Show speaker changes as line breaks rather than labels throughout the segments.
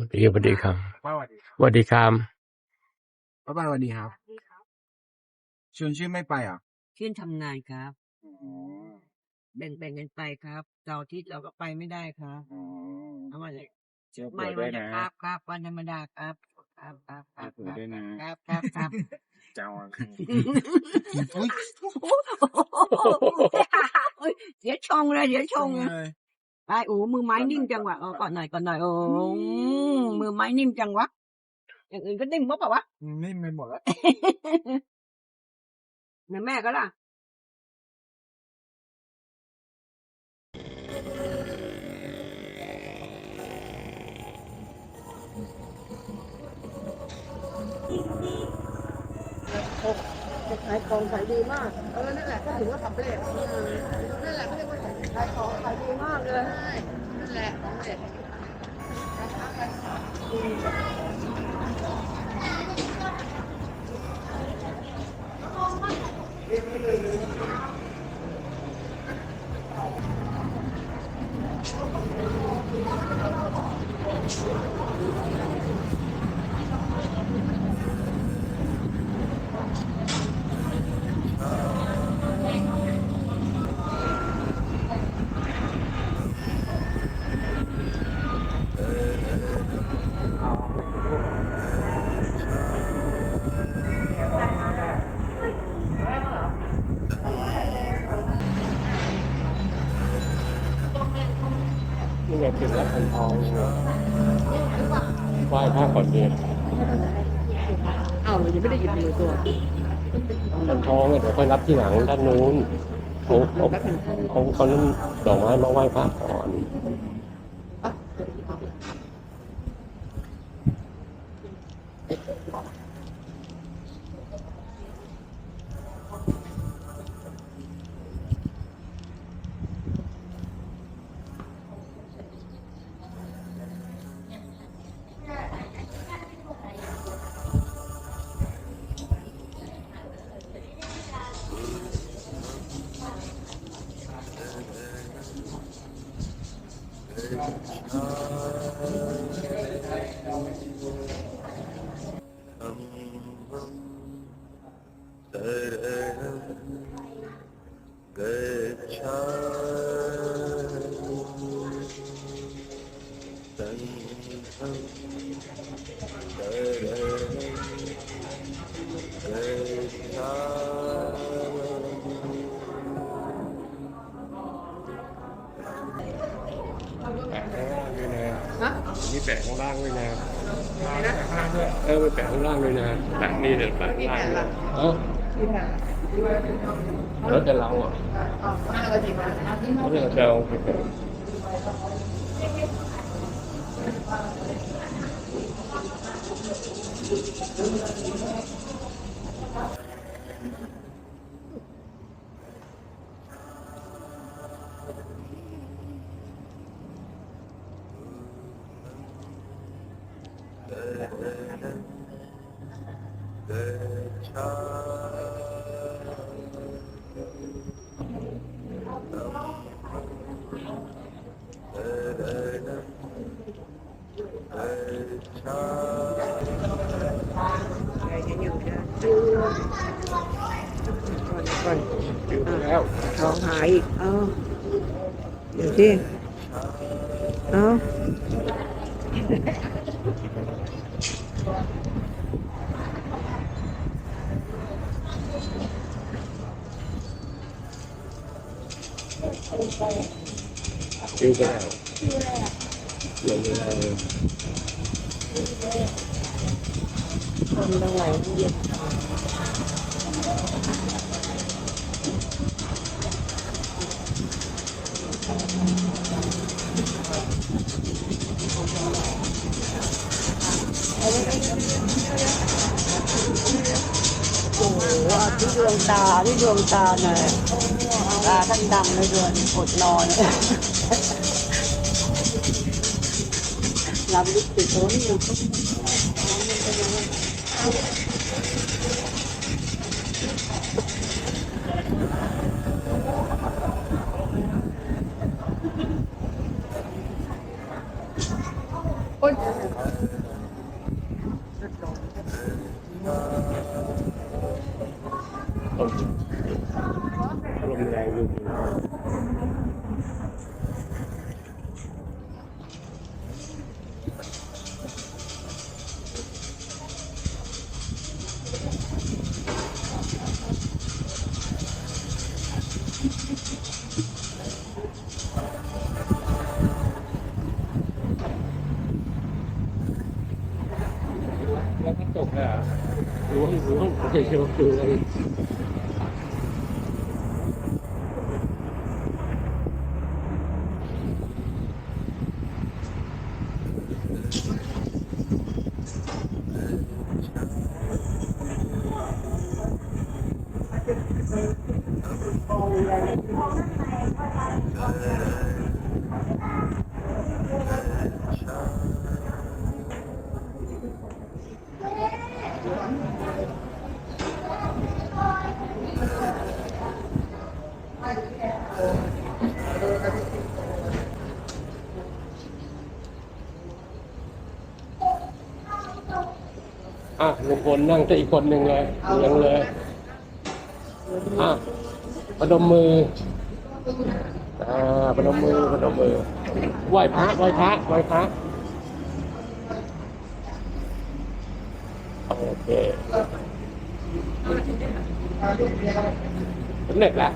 วัสดีสวัสดีครับ
ป้าสวัสดีครับ
สวัสดีครับ
ป้าป้าสวัสดีครับชวนชื่อไม่ไปเหรอะ
ชื่นทำงานครับ แบ่งแบ่งกันไปครับเสาร์อาทิตย์เราก็ไปไม่ได้ครับเอามาเลย
เจ้า
ไม่
เปิดด้
วั
วนย
จะ
นะครับ
ครับวันธรรมดาครับครับครับค
เจ้า
รับ
เปิดด้วยนะครับ
ครับครับ
เจ้า
อุ๊ยเดี๋ยวชงเลยเดี๋ยวชงเลย
เลย
ไปโอ้มือไม้นิ่มจังวะเออก่อนหน่อยก่อนหน่อยโอ้มือไม้นิ่มจังวะอย่างอื่นก็นิ่มมั้งเปล่าวะ
นี่ไม่หมดแล้ว
แม่แม่ก็ล่ะขายของขายดีมาก เออ นั่นแหละก็ถือว่าสำเร็จนั่นแหละก็เรียกว่า ขายของขายดีมากเลยนั่นแหละสำเร็จ
นี่ไงถึงแล้วพันทองไหว้พระก่อนเนี่ย
อ้าวเรายังไม่ได้หยิบมือตัว
พันทองเนี่ยเดี๋ยวค่อยรับที่หลังด้านนู้นเขาเขาเขาเขานั่นดอกไม้มาไหว้พระก่อน นะมีแปะข้างล่างด้วยนะเออไปแปะข้างล่างด้วยนะแปะนี่เดี๋ยวแปะข้างล่างด้วยเอ้าแล้วแต่เราอ่ะแล้วแต่เรา
내 차. ายอีกเอ้าเดี๋ยวที่เอ้า
อยู่แล้วอยู่แล้ว
คนตรงไหนเย็น ที่ดวงตาที่ดวงตาหน่อยตาท่านดำเลยดือนอดนอนรับลิปติดโอ้ยโอ้ย
ล้วก็จบเลยอ่ะล้วงล้วงเฉยๆคืออะไ ลุงพลนั่งจะอีกคนหนึ่งเลยเลี้ยงเลย อะประดมมือ อ่าประดมมือประดมมือ ไหว้พระไหว้พระไหว้พระโอเคสำเร็จแล้ว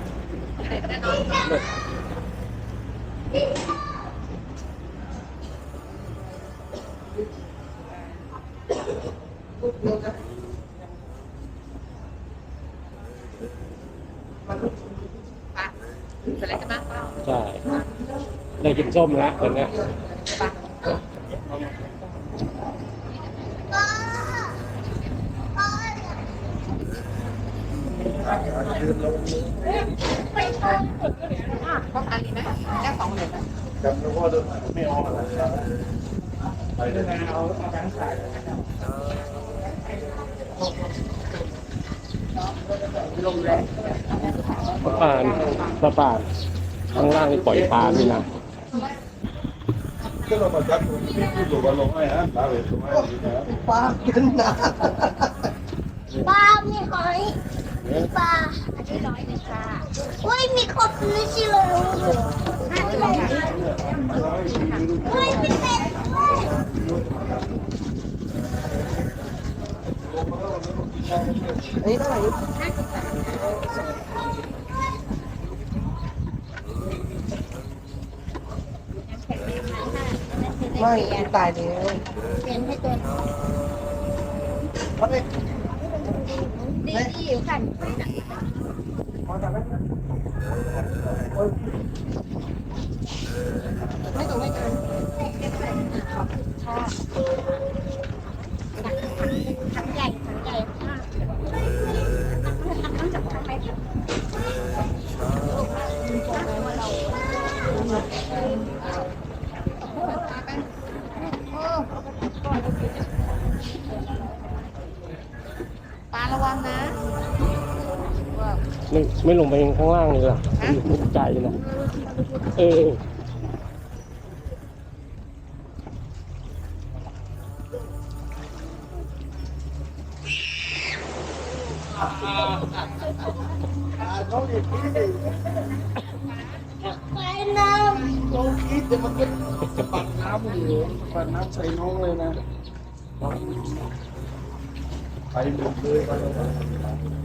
เร็จ
เสร็จแล้วใช่ไหม
ใช่ได้กินส้มแล้วตอนนี้ย
พร้อมกันดีไหมแค่สองเหรียญ
ป ลาปานปลาปานข้างล่างนี่ปล่อยปลานี่นะ
Che lo mangiato un piccolo ballo mai, eh? Vabbè, domani, eh?
ปลากินนะ
ปลามีหอยมีปลาอันนี้ร้อยหนึ่งค่ะเฮ้ยมีครบไม่ใช่เหรอห้าสิบบาทเฮ้ยมีเป็ดด้วย
อันนี้เท่าไหร่ไม่ตายแล้ว
เปลี่ยนให้ตัวดีดีอยู่ค่ะไม่ ไม่ไม่
ลง
ไปข้างล่างเลยล่ะตกใจนะเออ
ไปน้
ลองคิดเดี๋ยวมันก็จะปัดน้ำอยู่ปัดน้ำใส่น้องเลยนะ
Fai il buio, fai il buio.
ระวังนี้นะเอาอีกไหมเนี่ย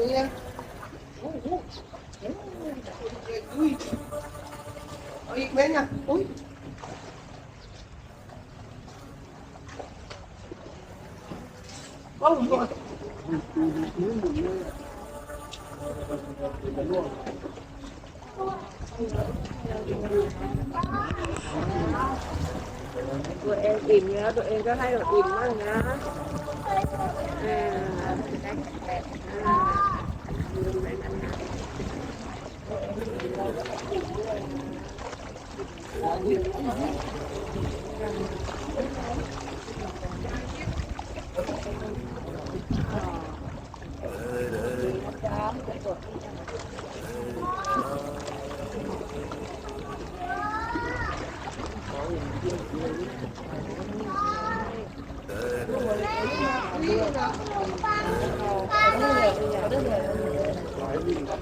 ôi ui ui bé nha ui Oh, Thank you tụi em tìm nhá tụi em có hay là tìm mang nhá. Thank you. แ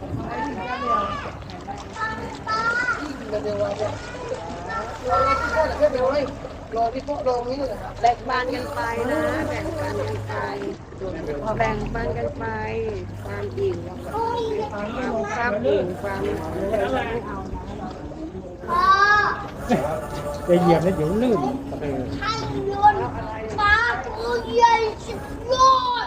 บ่งปันกันไปนะแบ่งปันกันไปแบ่งปันกันไป ความอิ่มความความอิ่มความ
พ่อ
จะเหยียบแล้วเดี๋ยวลื่น
ท่านยนฟ้าตัวใหญ่สุดยอด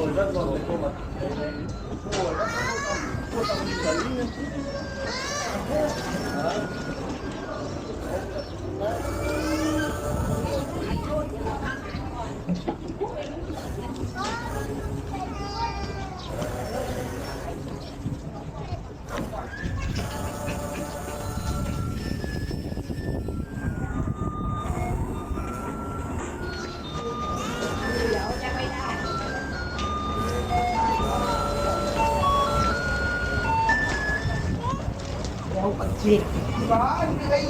Olacak mı? Olacak mı? Olacak mı? காவல்துறை